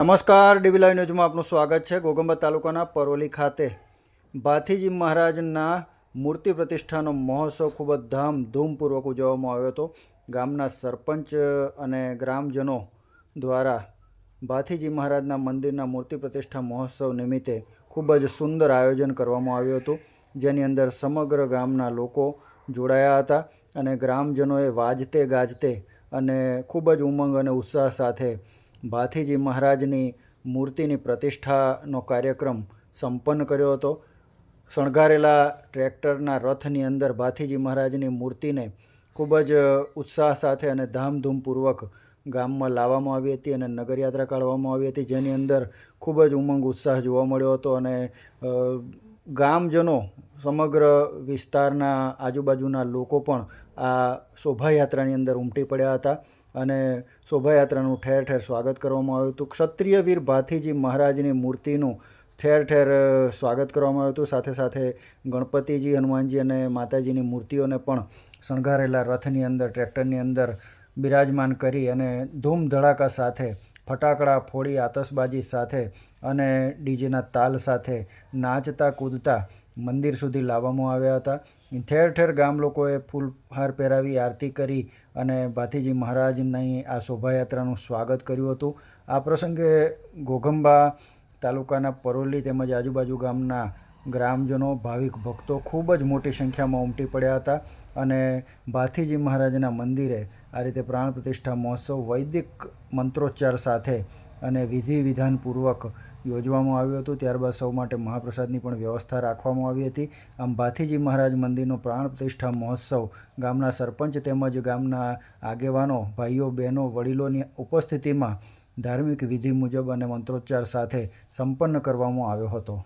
નમસ્કાર, ડીવી લાઈવ ન્યૂઝમાં આપનું સ્વાગત છે ગોગંબા તાલુકાના પરોલી ખાતે. ભાથીજી મહારાજના મૂર્તિ પ્રતિષ્ઠાનો મહોત્સવ ખૂબ જ ધામધૂમપૂર્વક ઉજવવામાં આવ્યો હતો. ગામના સરપંચ અને ગ્રામજનો દ્વારા ભાથીજી મહારાજના મંદિરના મૂર્તિ પ્રતિષ્ઠા મહોત્સવ નિમિત્તે ખૂબ જ સુંદર આયોજન કરવામાં આવ્યું હતું. જેની અંદર સમગ્ર ગામના લોકો જોડાયા હતા અને ગ્રામજનોએ વાજતે ગાજતે અને ખૂબ જ ઉમંગ અને ઉત્સાહ સાથે ભાથીજી મહારાજની મૂર્તિની પ્રતિષ્ઠાનો કાર્યક્રમ સંપન્ન કર્યો હતો. શણગારેલા ટ્રેક્ટરના રથની અંદર ભાથીજી મહારાજની મૂર્તિને ખૂબ જ ઉત્સાહ સાથે અને ધામધૂમપૂર્વક ગામમાં લાવવામાં આવી હતી અને નગરયાત્રા કાઢવામાં આવી હતી, જેની અંદર ખૂબ જ ઉમંગ ઉત્સાહ જોવા મળ્યો હતો અને ગામજનો સમગ્ર વિસ્તારના આજુબાજુના લોકો પણ આ શોભાયાત્રાની અંદર ઉમટી પડ્યા હતા. અને શોભાયાત્રાનું ઠેર ઠેર સ્વાગત કરવામાં આવ્યું હતું. ક્ષત્રિય વીર ભાથીજી મહારાજની મૂર્તિનું ઠેર ઠેર સ્વાગત કરવામાં આવ્યું હતું. સાથે સાથે ગણપતિજી, હનુમાનજી અને માતાજીની મૂર્તિઓને પણ શણગારેલા રથની અંદર, ટ્રેક્ટરની અંદર બિરાજમાન કરી અને ધૂમ ધડાકા સાથે, ફટાકડા ફોડી, આતશબાજી સાથે અને ડીજેના તાલ સાથે નાચતા કૂદતા મંદિર સુધી લાવવામાં આવ્યા હતા. ઠેર ઠેર ગામ લોકોએ ફૂલહાર પહેરાવી આરતી કરી અને ભાથીજી મહારાજની આ શોભાયાત્રાનું સ્વાગત કર્યું હતું. આ પ્રસંગે ઘોઘંબા તાલુકાના પરોલી તેમજ આજુબાજુ ગામના ગ્રામજનો, ભાવિક ભક્તો ખૂબ જ મોટી સંખ્યામાં ઉમટી પડ્યા હતા અને ભાથીજી મહારાજના મંદિરે આ રીતે પ્રાણ પ્રતિષ્ઠા મહોત્સવ, વૈદિક મંત્રોચ્ચાર સાથે અને વિધિ વિધાનપૂર્વક યોજવામાં આવ્યું હતું. ત્યારબાદ સૌ માટે મહાપ્રસાદની પણ વ્યવસ્થા રાખવામાં આવી હતી. આમ ભાથીજી મહારાજ મંદિરનો પ્રાણ પ્રતિષ્ઠા મહોત્સવ ગામના સરપંચ તેમજ ગામના આગેવાનો, ભાઈઓ, બહેનો, વડીલોની ઉપસ્થિતિમાં ધાર્મિક વિધિ મુજબ અને મંત્રોચ્ચાર સાથે સંપન્ન કરવામાં આવ્યો હતો.